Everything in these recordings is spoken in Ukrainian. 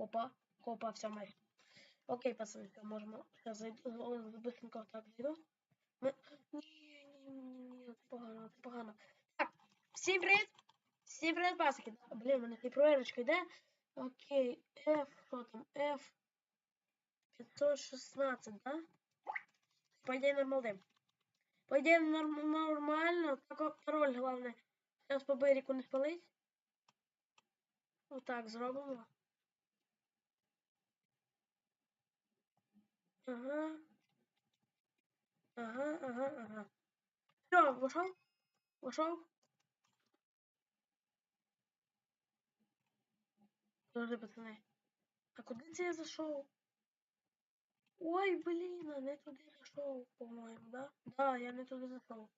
Опа, опа, все майже. Окей, пацани, все, можемо. Сейчас зайду, быстренько так зайду. Ми... Ні, ні, ні, ні, ні, це погано, погано. Так, всім привіт! Всім привіт, пасики. Блін, у мене і проверочка йде. Окей, F, що там, F. 516, да? По ідеї нормально. По норм, нормально, так пароль головне. Зараз по берегу не спалить. Отак зробимо. Ага. Ага, ага, ага. Все, вошел? Вошел? Подожди, пацаны. А куда це я зашел? Ой, блин, а не туди зашел, по-моему, да? Да, я не туди зашел.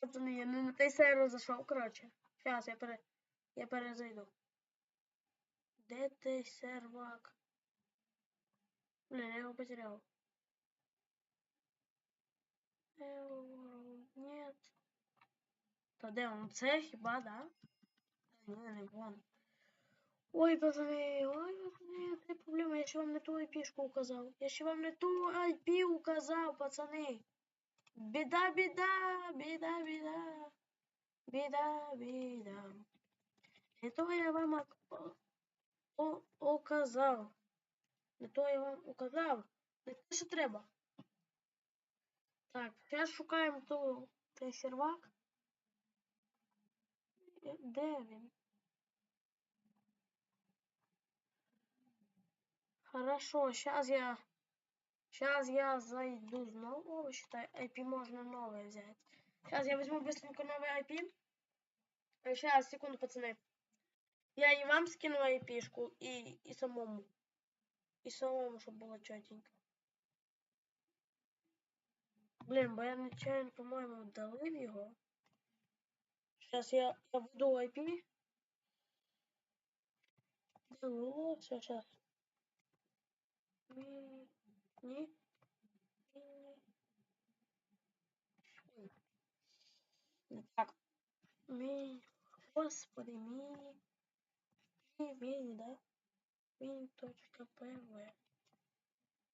Пацаны, я не на той сервер зашел, короче. Сейчас я пере... Я перезайду. Де той сервак? Блин, я его потерял. Нет. Та де он? Це хіба, да? Ні, не вон. Ой, пацани, ой, це проблема. Я ще вам не ту IP-шку указав. Я ще вам не ту IP указав, пацани. Біда, біда, біда, біда. Біда, біда. Не то я вам указав. Не то я вам указав. Не те, що треба. Так, зараз шукаємо ту той сервак. Е, Де він? Хорошо, сейчас я... Сейчас я зайду снова, считай, IP можно новое взять. Сейчас я возьму быстренько новый IP. Сейчас, секунду, пацаны. Я и вам скину IP-шку, и, и самому. И самому, чтобы было четенько. Блин, бо я нечаянно, по-моему, удалив його. Сейчас я, я введу IP. Дело, все, сейчас. Ми... Ні. Ні. Ой. Не так. Мі... Господи. Мі, мі, да? Мі точка ПВ.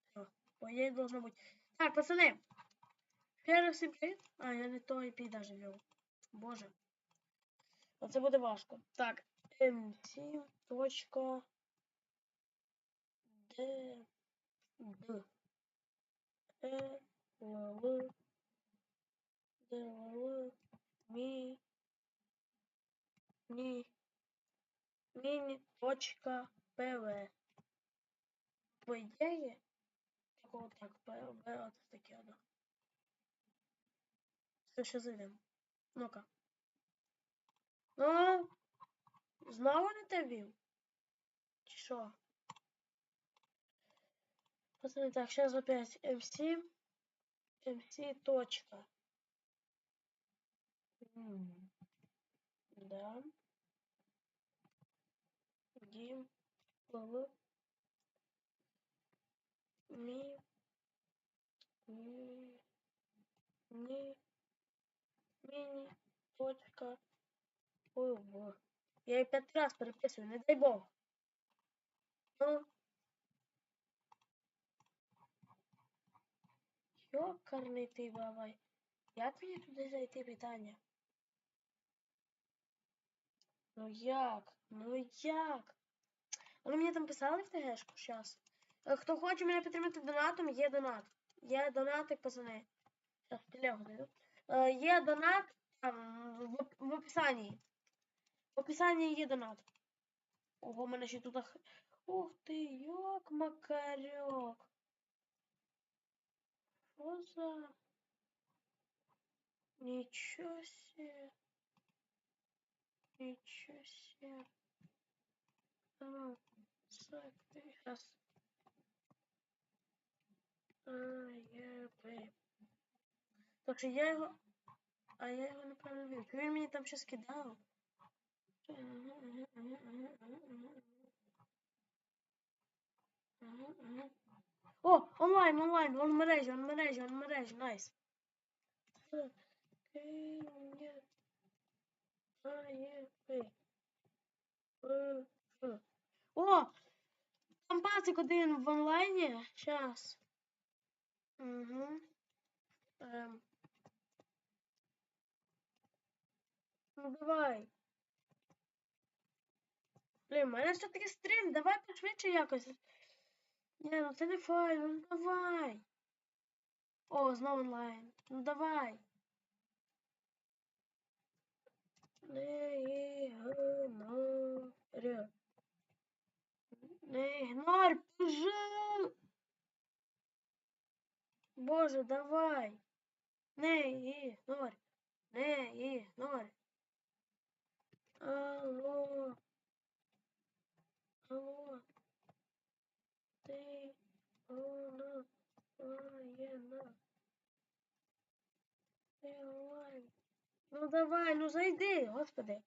Все, по ей должно быть. Так, пацаны. Первый всем привет. А, я не то IP даже ввел. Боже. Оце буде важко. Так, mt точка д д е л д л мі мі міні точка пв. По ідеї, такого так, пв, оце таке, да. Все, ще зайдемо. Ну-ка. Ну, знову не те вів? Чи що? Пацаны, так, сейчас опять MC. MC точка. М, Да. Дим. Лв. Ми. Ми. Ми. Мини. Точка. Ой, во. Я ее пять раз переписываю, не дай бог. Ну. Йокарний ти бабай. Як мені туди зайти питання? Ну як? Ну як? Вони мені там писали в ТГшку зараз. Хто хоче мене підтримати донатом, є донат. Є донатик, пацани. Зараз телегу даю. Е, Є донат там в, оп- в описанні. В описанні є донат. Ого, в мене ще тут. Ух ти, йок, макарьок. Що за... Ничего себе. Ничего себе. А, сейчас. А, я б. Так що я його. А я його неправильно вів. Він мені там щось кидав. О, онлайн, онлайн, он в мережі, он в мережі, он в мережі, найс. О, 21 в онлайні. Щас. Угу. Ем. Ну давай. Блін, у мене все-таки стрім, давай пошвидше якось. Ні, ну це не файно, ну давай. О, знову онлайн. Ну давай. Не ігнорю. Не ігнорь, пожалуй. Боже, давай. Не ігнорь. Не ігнорь. Алло. Алло. Ти вона воєнна. Ти онлайн. Ну давай, ну зайди, господи.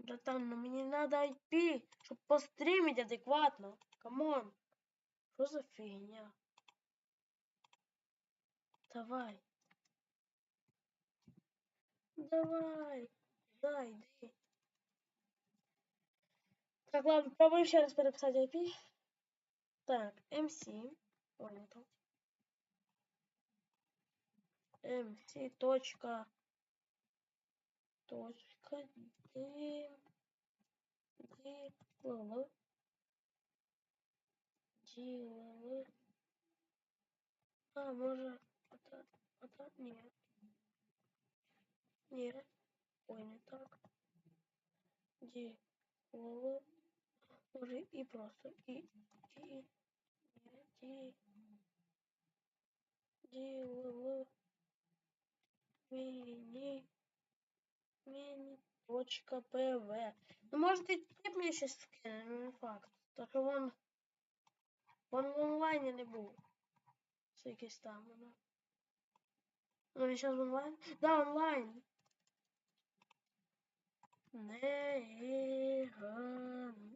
Братан, ну мені надо IP, щоб пострімить адекватно. Камон. Що за фігня? Давай. Давай. Зайди. Так, ладно, пробуем еще раз переписать IP. Так, MC. Понял там. MC точка. Точка. D. D. Л. D. Л. А, може. Это, это, нет. Нет. Ой, не так. D. Л. Може і просто. І. І. Ді. Ді. Л. Міні. Міні. Точка ПВ. Ну, может, и тип мне сейчас скине, ну не факт. Так вон. Вон в онлайні не був. Це якийсь там воно. Ну, він зараз в онлайн? Да, онлайн. Не ігноре.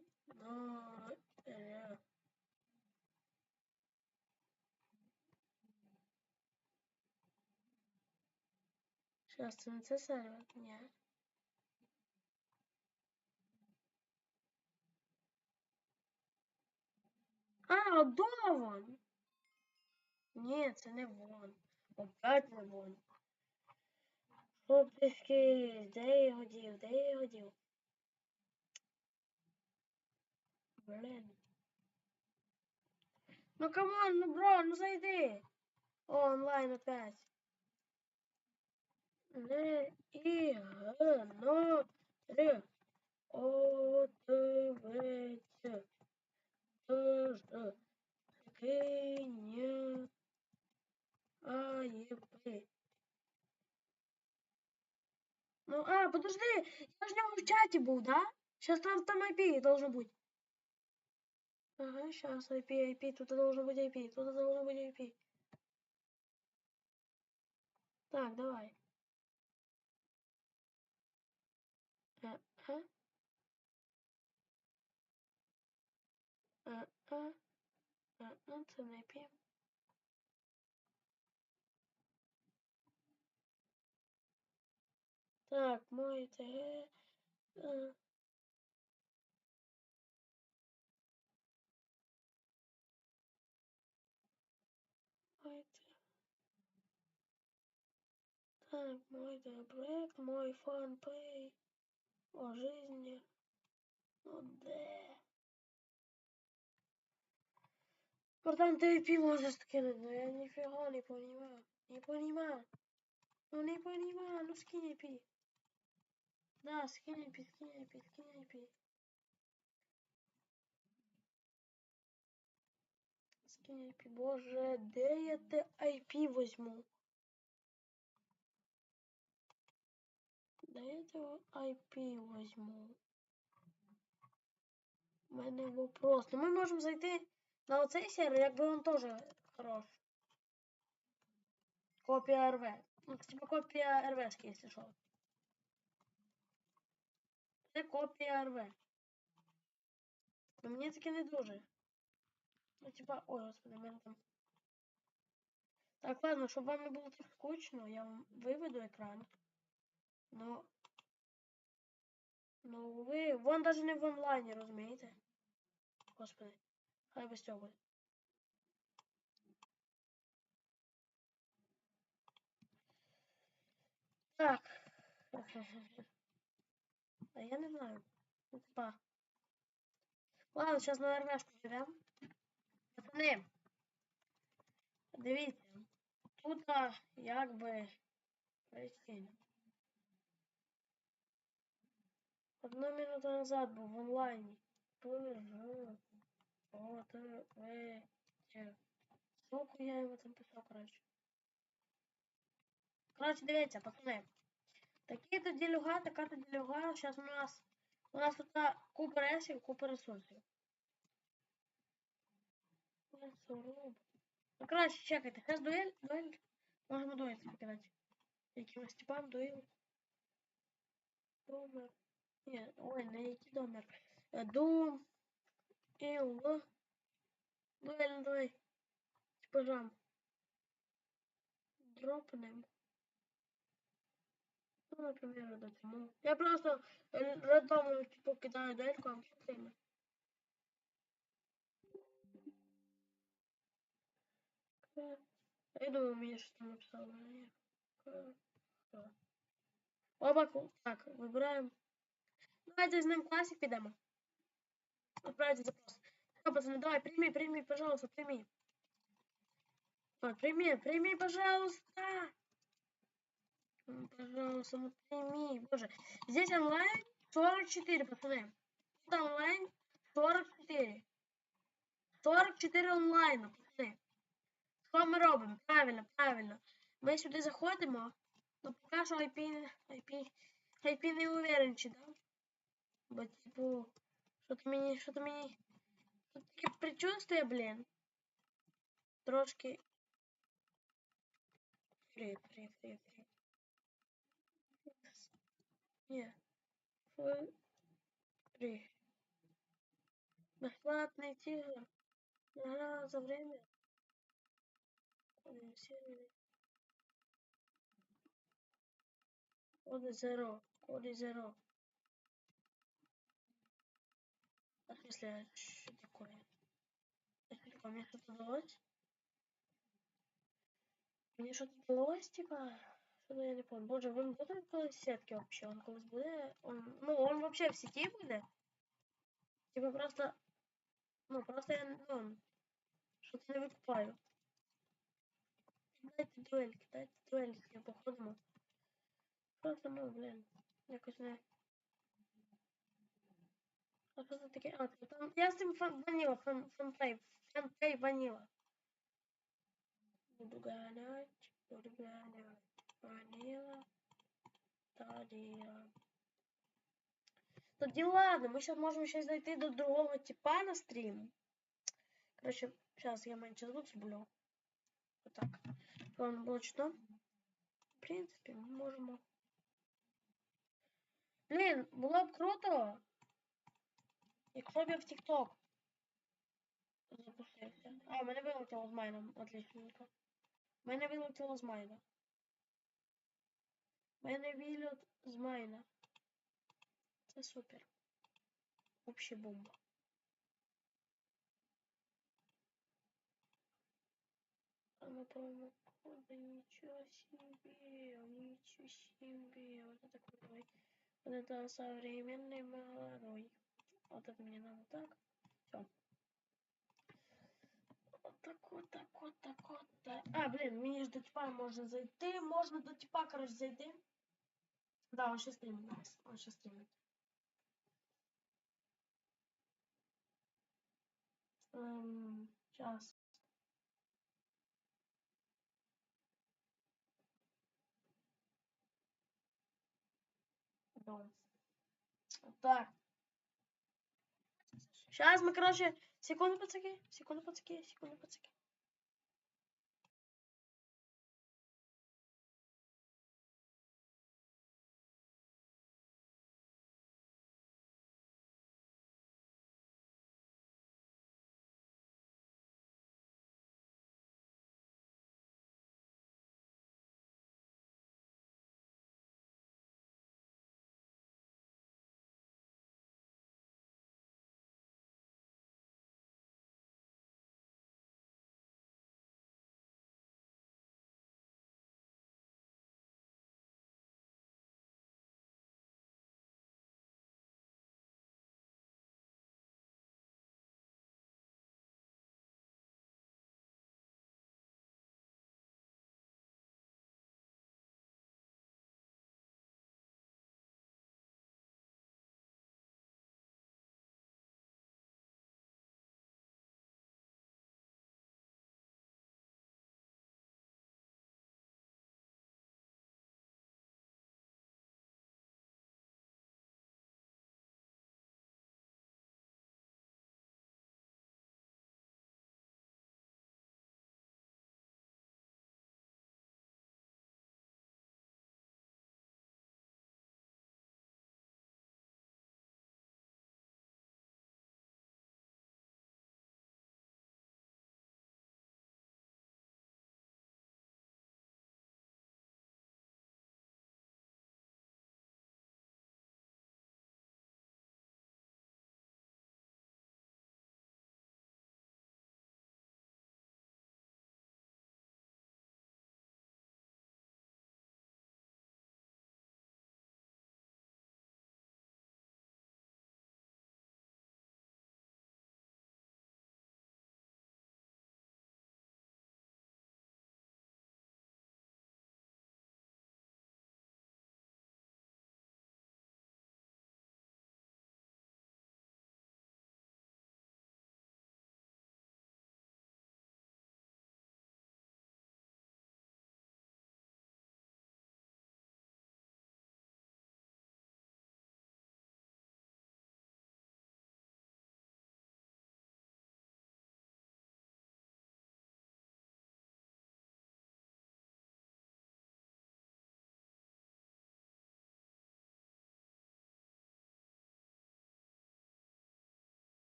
Сейчас це не це сервер? Ні. А, дома вон. Ні, це не вон. Опять не вон. Хлопчики, де я його дів? Де я його дів? Блін. Ну камон, ну бро, ну зайди. О, онлайн опять. Не ігнори. Ответь. Тоже. Кинь. АЕП. Ну, а, подожди, я ж в в чаті був, да? Сейчас там там IP должно быть. Ага, сейчас IP, IP, тут должно быть IP, тут должно быть IP. Так, давай. А, а. А, це не IP. Так, мой ТГ. А. Так, мой проект, мой фанпей о жизни. Ну де? Братан, ты IP можешь скинуть, но я нифига не понимаю. Не понимаю. Ну не понимаю, ну скинь IP. Да, скинь IP, скинь IP, скинь IP. Скинь IP. Боже, де я те IP возьму? Де я те IP возьму? У мене вопрос. Ну ми можемо зайти на оцей сервер, якби він теж хорош. Копія РВ. Ну, типа копія РВшки, якщо що. Це копія РВ. Ну мені таке не дуже. Ну, типа, ой, господи, мене там. Так, ладно, щоб вам не було так скучно, я вам виведу екран. Ну. Ну ви. Вон даже не в онлайні, розумієте? господи. Хай без. Так. А я не знаю. Типа. Ладно, сейчас на РВшку підемо. Пацани. Дивіться. Тут якби прикинь. Одну минуту назад був в онлайні. Пожу. От ви. Ссылку я йому там писав, коротше. Коротше, дивіться, пацани. Такі то ділюга, така то ділюга. Зараз у нас. У нас тут купа ресів, купа ресурсів. Ну, коротше, чекайте, зараз дуель, дуель. Можемо дуель покидати. Якимось типам дуель. Домер. Ні, ой, не який домер. Е, Іл. Дуель, давай. Типа. Дропнем. Ну, например, до цьому. Я просто е, рандомно типу кидаю дельку, а все. Я думаю, щось там написало. К. Так, вибираємо. Давайте з в класик підемо. Отправити запрос. Так, пацаны, давай, прими, прими, пожалуйста, прими. Ой, прими, прими, пожалуйста. Пожалуйста, ну прими. Боже, здесь онлайн 44, пацаны. Тут онлайн 44. 44 онлайна, пацани. Що ми робимо? Правильно, правильно. Ми сюди заходимо. Ну, поки що IP, IP, IP не уверен, чи да? Бо, типу, що-то мені, що-то мені... Тут таке предчувствие, блін. Трошки... Фрі, фрі, фрі, фрі. Ні. Фрі. Бесплатный тигр. Награда за время. Коди Коды зеро. Коды зеро. Смысле, что такое? Такое, мне что-то далось? Мне что-то далось, типа? Что-то я не помню. Боже, він буде колись в сетки вообще? Он колись буде? Он, ну, он вообще в сети буде? Типа просто... Ну, просто я, ну, что-то не викупаю. Дайте дуельки, дайте дуельки, походимо. Просто, ну, блін, якось не... А що це таке? А, це там... Я з цим фан... ваніла, фан... фанплей, фанплей ваніла. Буду ганять, буду ганять. Ваніла. Талія. Тоді ладно, ми сейчас можемо ще зайти до другого типа на стрім. Короче, сейчас я менше звук зроблю. Отак. Щоб вам було чутно. В принципі, ми можемо. Блін, було б круто. Якщо б я в TikTok запустився. А, мене вилетіло з майном. Отличненько. Мене вилетіло з майна. Мене вилет з майна. Це супер. Вообще бомба. А ну промокоды, ничего себе, ничего себе. Вот это крутой. Вот это современный молодой. Вот это мне надо так. Все. Вот так, вот так, вот так, вот. А, блин, мені ж до типа можна зайти. Можна до типа, короче, зайти. Да, он сейчас стримит. Он сейчас стримит. Эм, сейчас. Так. Сейчас мы, короче, секунду, пацаки, секунду, пацаки, секунду, пацаки.